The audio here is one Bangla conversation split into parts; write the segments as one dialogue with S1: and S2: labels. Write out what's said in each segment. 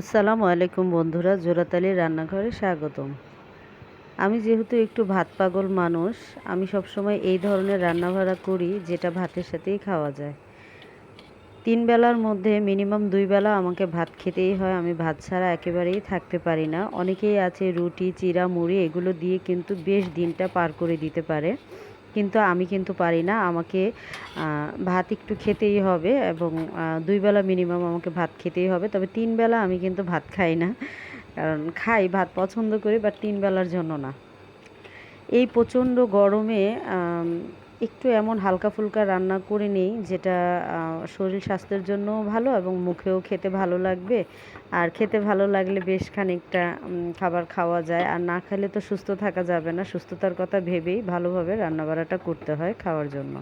S1: আসসালামু আলাইকুম বন্ধুরা জোড়াতালি রান্নাঘরে স্বাগতম। আমি যেহেতু একটু ভাত পাগল মানুষ, আমি সবসময় এই ধরনের রান্নাবাড়া করি যেটা ভাতের সাথেই খাওয়া যায়। তিন বেলার মধ্যে মিনিমাম দুই বেলা আমাকে ভাত খেতেই হয়, আমি ভাত ছাড়া একেবারেই থাকতে পারি না। অনেকেই আছে রুটি চিরা মুড়ি এগুলো দিয়ে কিন্তু বেশ দিনটা পার করে দিতে পারে। কিন্তু আমি কিন্তু পারি না। আমাকে ভাত একটু খেতেই হবে এবং দুই বেলা মিনিমাম আমাকে ভাত খেতেই হবে। তবে তিন বেলা আমি কিন্তু ভাত খাই না। কারণ খাই, ভাত পছন্দ করি বাট তিন বেলার জন্য না। এই প্রচণ্ড গরমে একটু এমন হালকা ফুলকা রান্না করে নিই, যেটা শরীর স্বাস্থ্যের জন্যও ভালো এবং মুখেও খেতে ভালো লাগবে। আর খেতে ভালো লাগলে বেশ খানিকটা খাবার খাওয়া যায়। আর না খেলে তো সুস্থ থাকা যাবে না। সুস্থতার কথা ভেবেই ভালোভাবে রান্নাবাড়াটা করতে হয় খাওয়ার জন্য।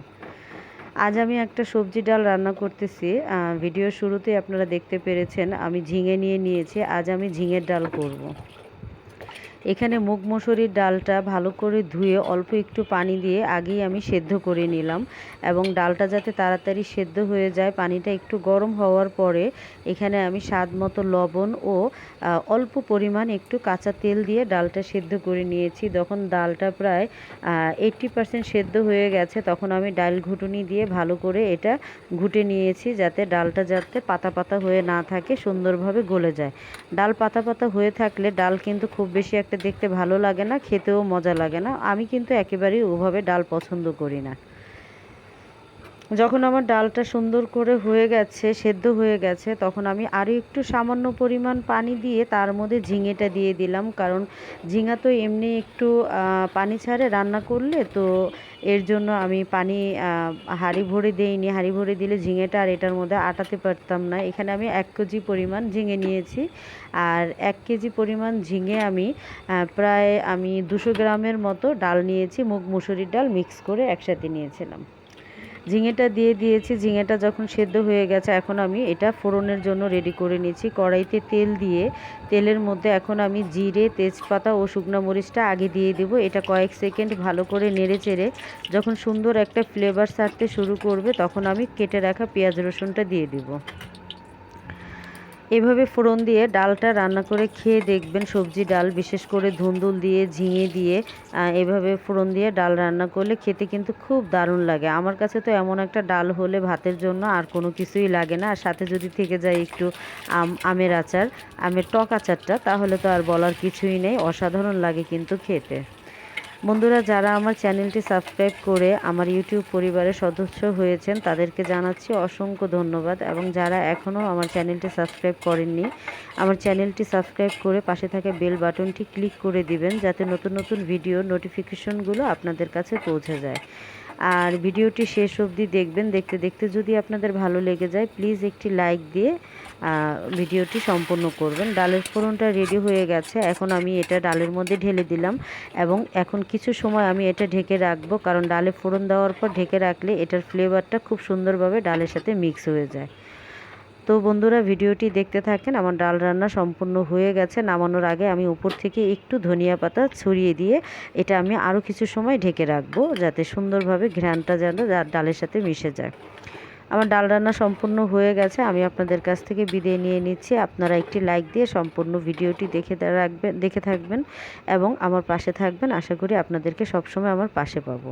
S1: আজ আমি একটা সবজি ডাল রান্না করতেছি। ভিডিও শুরুতেই আপনারা দেখতে পেরেছেন, আমি ঝিঙে নিয়ে নিয়েছি। আজ আমি ঝিঙের ডাল করব। এখানে মুগ মসুরির ডালটা ভালো করে ধুয়ে অল্প একটু পানি দিয়ে আগেই আমি সেদ্ধ করে নিলাম এবং ডালটা যাতে তাড়াতাড়ি সেদ্ধ হয়ে যায়, পানিটা একটু গরম হওয়ার পরে এখানে আমি স্বাদ মতো লবণ ও অল্প পরিমাণ একটু কাঁচা তেল দিয়ে ডালটা সেদ্ধ করে নিয়েছি। যখন ডালটা প্রায় এইট্টি পারসেন্ট সেদ্ধ হয়ে গেছে, তখন আমি ডাল ঘুটুনি দিয়ে ভালো করে এটা ঘুটে নিয়েছি যাতে ডালটা যাতে পাতা পাতা হয়ে না থাকে, সুন্দরভাবে গলে যায়। ডাল পাতা পাতা হয়ে থাকলে ডাল কিন্তু খুব বেশি একটা দেখতে ভালো লাগে না, খেতেও মজা লাগে না। আমি কিন্তু একেবারেই ওভাবে ডাল পছন্দ করি না। যখন আমার ডালটা সুন্দর করে হয়ে গেছে, সেদ্ধ হয়ে গেছে, তখন আমি আরও একটু সামান্য পরিমাণ পানি দিয়ে তার মধ্যে ঝিঙেটা দিয়ে দিলাম। কারণ ঝিঙা তো এমনি একটু পানি ছাড়ে রান্না করলে, তো এর জন্য আমি পানি হাঁড়ি ভরে দিইনি। হাঁড়ি ভরে দিলে ঝিঙেটা আর এটার মধ্যে আটাতে পারতাম না। এখানে আমি এক কেজি পরিমাণ ঝিঙে নিয়েছি। আর এক কেজি পরিমাণ ঝিঙে আমি প্রায় আমি দুশো গ্রামের মতো ডাল নিয়েছি। মুগ মুসুরির ডাল মিক্স করে একসাথে নিয়েছিলাম। ঝিঙেটা দিয়ে দিয়েছি, ঝিঙেটা যখন সেদ্ধ হয়ে গেছে, এখন আমি এটা ফোড়নের জন্য রেডি করে নিয়েছি। কড়াইতে তেল দিয়ে, তেলের মধ্যে এখন আমি জিরে, তেজপাতা ও শুকনো মরিচটা আগে দিয়ে দেব। এটা কয়েক সেকেন্ড ভালো করে নেড়ে চেড়ে যখন সুন্দর একটা ফ্লেভার ছাড়তে শুরু করবে, তখন আমি কেটে রাখা পেঁয়াজ রসুনটা দিয়ে দেবো। এভাবে ফোড়ন দিয়ে ডালটা রান্না করে খেয়ে দেখবেন সবজি ডাল, বিশেষ করে ধুন্দুল দিয়ে, ঝিঙে দিয়ে এভাবে ফোড়ন দিয়ে ডাল রান্না করলে খেতে কিন্তু খুব দারুণ লাগে। আমার কাছে তো এমন একটা ডাল হলে ভাতের জন্য আর কোনো কিছুই লাগে না। আর সাথে যদি থেকে যায় একটু আম, আমের আচার, আমের টক আচারটা, তাহলে তো আর বলার কিছুই নেই। অসাধারণ লাগে কিন্তু খেতে। বন্ধুরা, যারা আমার চ্যানেলটি সাবস্ক্রাইব করে আমার ইউটিউব পরিবারের সদস্য হয়েছেন, তাদেরকে জানাচ্ছি অসংখ্য ধন্যবাদ। এবং যারা এখনও আমার চ্যানেলটি সাবস্ক্রাইব করেননি, আমার চ্যানেলটি সাবস্ক্রাইব করে পাশে থাকা বেল বাটনটি ক্লিক করে দিবেন, যাতে নতুন নতুন ভিডিও নোটিফিকেশনগুলো আপনাদের কাছে পৌঁছে যায়। আর ভিডিওটি শেষ অবধি দেখবেন। দেখতে দেখতে যদি আপনাদের ভালো লেগে যায় প্লিজ একটি লাইক দিয়ে ভিডিওটি সম্পূর্ণ করবেন। ডালের ফোড়নটা রেডি হয়ে গেছে। এখন আমি এটা ডালের মধ্যে ঢেলে দিলাম এবং এখন কিছু সময় আমি এটা ঢেকে রাখব কারণ ডালে ফোড়ন দেওয়ার পর ঢেকে রাখলে এটার ফ্লেভারটা খুব সুন্দরভাবে ডালের সাথে মিক্স হয়ে যায়। তো বন্ধুরা ভিডিওটি দেখতে থাকেন, আমার ডাল রান্না সম্পূর্ণ হয়ে গেছে। নামানোর আগে আমি উপর থেকে একটু ধনিয়া পাতা ছড়িয়ে দিয়ে এটা আমি আরও কিছু সময় ঢেকে রাখব, যাতে সুন্দরভাবে ঘ্রানটা যেন ডালের সাথে মিশে যায়। আমার ডাল রান্না সম্পূর্ণ হয়ে গেছে, আমি আপনাদের কাছ থেকে বিদায় নিয়ে নিচ্ছি। আপনারা একটি লাইক দিয়ে সম্পূর্ণ ভিডিওটি দেখে রাখবেন, দেখে থাকবেন এবং আমার পাশে থাকবেন। আশা করি আপনাদেরকে সবসময় আমার পাশে পাবো।